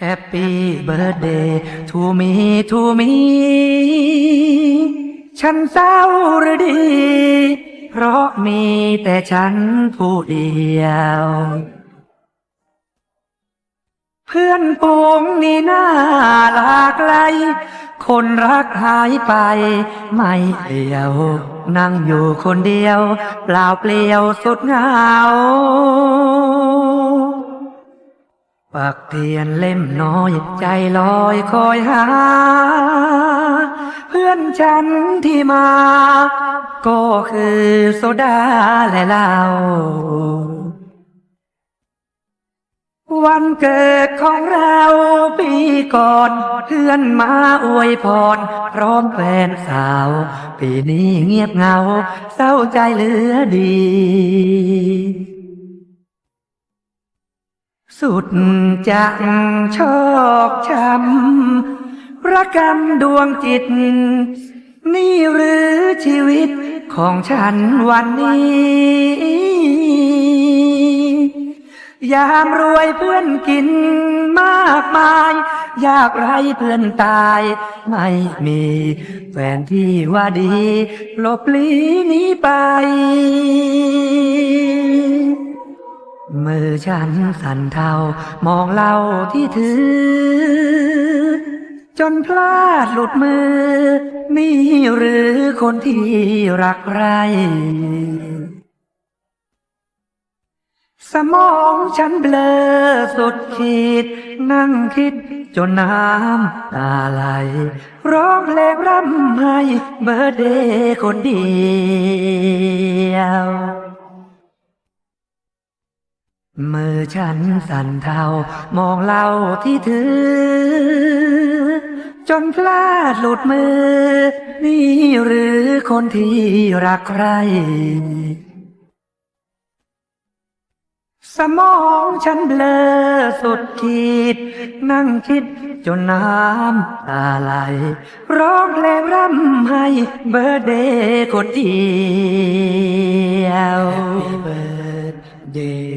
Happy birthday to me to me ฉันเศร้าหรือดี เพราะมีแต่ฉันผู้เดียว เพื่อนปูงนี่น่าหลากไกลคนรักหายไป ไม่เดียว นั่งอยู่คนเดียว เปล่าเปลี่ยวสุดเหงา ปากเทียนเล่มน้อยใจลอยคอยหา เพื่อนฉันที่มา ก็คือโซดาและเหล้าวันเกิดของเราปีก่อนเพื่อนมาอวยพร พร้อมแฟนสาว ปีนี้เงียบเงา เศร้าใจเหลือดี สุดจังชอกช้ำระกรรมดวงจิต นี่หรือชีวิตของฉันวันนี้ ยามรวยเพื่อนกินมากมายอยากไรเพื่อนตาย ไม่มีแฟนที่ว่าดีหลบลีหนีไป ฉันสั่นเทามองเหล่าที่ถือ จนพลาดหลุดมือ นี่หรือคนที่รักใครสมองฉันเบลอสุดขีด นั่งคิดจนน้ำตาไหล ร้องเพลงร่ำไห้เบอร์เดย์คนเดียว มือฉันสั่นเทามองเหล่าที่ถือ จนพลาดหลุดมือ นี่หรือคนที่รักใคร สมองฉันเบลอสุดขีด นั่งคิดจนน้ำตาไหล ร้องเพลงร่ำไห้เบอร์เดย์คนเดียว Happy birthday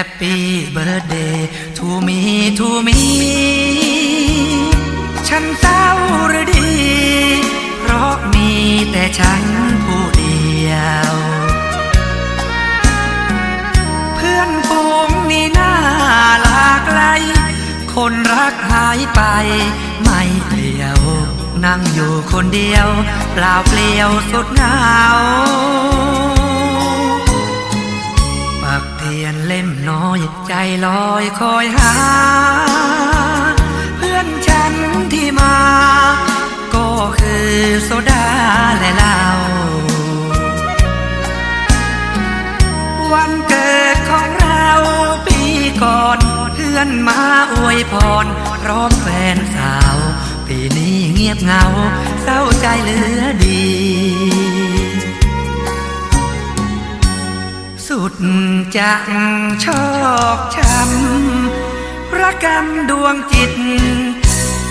แฮปปี้เบิร์ดเดย์ทูมีทูมีฉันเศร้าหรือดี เพราะมีแต่ฉันผู้เดียว เพื่อนฝูงนี่น่าหลากไลคนรักหายไป ไม่เดียว นั่งอยู่คนเดียว เปล่าเปลี่ยวสุดเหงา อยใจลอยคอยหา เพื่อนฉันที่มา ก็คือโซดาและเหล้าวันเกิดของเราปีก่อน เพื่อนมาอวยพรพร้อมแฟนสาว ปีนี้เงียบเหงา เศร้าใจเหลือดี จังชอกช้ำระกรรมดวงจิต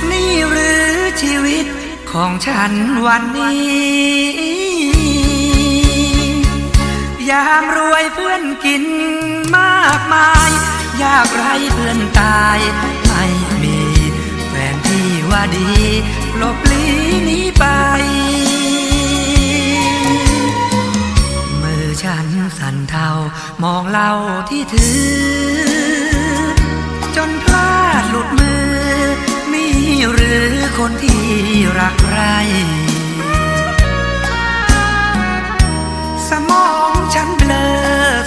นี่หรือชีวิตของฉันวันนี้ ยามรวยเพื่อนกินมากมาย ยากไรเพื่อนตายไม่ มองเหล่าที่ถือ จนพลาดหลุดมือนี่หรือคนที่รักใครสมองฉันเบลอ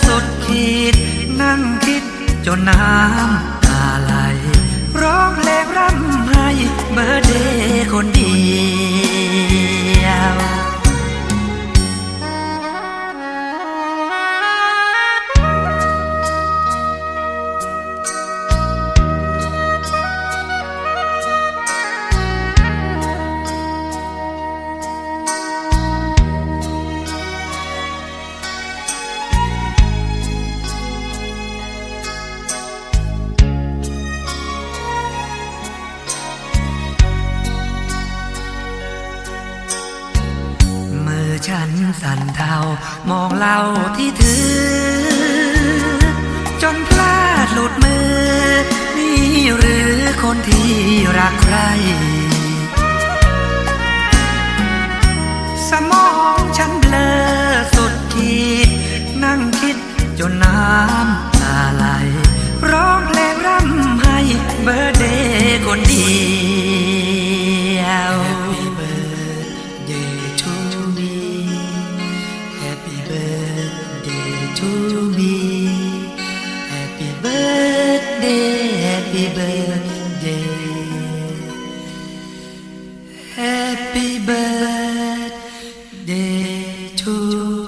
สุดขีด นั่งคิดจนน้ำตาไหลร้องเพลงร่ำไห้เบอร์เดย์คนเดียว สั่นเทามองเราที่ถือ จนพลาดหลุดมือ นี่หรือคนที่รักใคร สมองฉันเบลอสุดขีด นั่งคิดจนน้ำ to me. Happy birthday, happy birthday. Happy birthday to